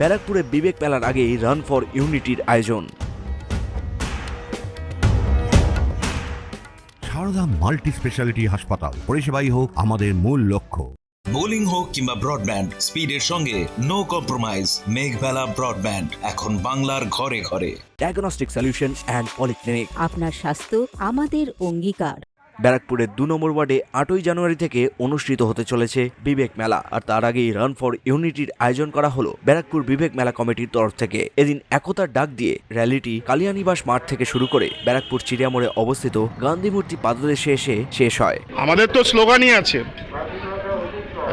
ব্যারাকপুরে বিবেক মেলার আগেই রান ফর ইউনিটির আয়োজন। সারদা মাল্টি স্পেশালিটি হাসপাতাল পরিষেবাই হোক আমাদের মূল লক্ষ্য। বোলিং হোক কিংবা ব্রডব্যান্ড স্পিডের সঙ্গে নো কম্প্রোমাইজ মেঘবেলা ব্রডব্যান্ড এখন বাংলার ঘরে ঘরে। ডায়াগনস্টিক সলিউশন অ্যান্ড পলিক্লিনিক আপনার স্বাস্থ্য আমাদের অঙ্গীকার। ব্যারাকপুরের দু নম্বর ওয়ার্ডে আটই জানুয়ারি থেকে অনুষ্ঠিত হতে চলেছে বিবেক মেলা। আর তার আগেই রান ফর ইউনিটির আয়োজন করা হলো ব্যারাকপুর বিবেক মেলা কমিটির তরফ থেকে। এদিন একতার ডাক দিয়ে র্যালিটি কালিয়ানিবাস মাঠ থেকে শুরু করে ব্যারাকপুর চিড়িয়ামোড়ে অবস্থিত গান্ধী মূর্তি পাদদেশে এসে শেষ হয়। আমাদের তো স্লোগানই আছে,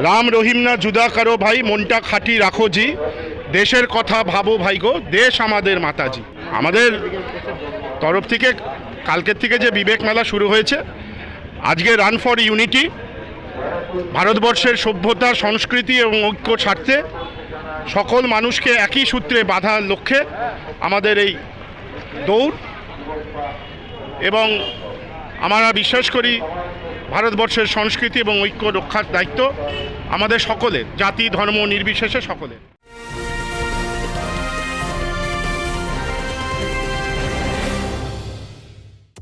রাম রহিম না জুদা কারও ভাই, মনটা খাঁটি রাখো জি। দেশের কথা ভাবো ভাই গো, দেশ আমাদের মাতাজি। আমাদের তরফ থেকে, কালকের থেকে যে বিবেক মেলা শুরু হয়েছে আজকে রান ফর ইউনিটি ভারতবর্ষের সভ্যতা, সংস্কৃতি এবং ঐক্য স্বার্থে সকল মানুষকে একই সূত্রে বাঁধার লক্ষ্যে আমাদের এই দৌড় এবং আমরা বিশ্বাস করি ভারতবর্ষের সংস্কৃতি এবং ঐক্য রক্ষার দায়িত্ব আমাদের সকলের, জাতি, ধর্ম নির্বিশেষে সকলের।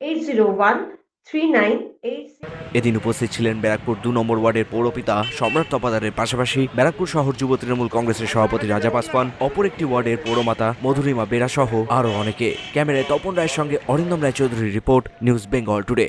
eight zero one three nine eight এদিন উপস্থিত ছিলেন ব্যারাকপুর দু নম্বর ওয়ার্ডের পৌরপিতা সম্রাট তপাদারের পাশাপাশি ব্যারাকপুর শহর যুব তৃণমূল কংগ্রেসের সভাপতি রাজা পাসওয়ান অপর একটি ওয়ার্ডের পৌরমাতা মধুরিমা বেরা সহ আরও অনেকে। ক্যামেরায় তপন রায়ের সঙ্গে অরিন্দম রায়চৌধুরীর রিপোর্ট, নিউজ বেঙ্গল টুডে।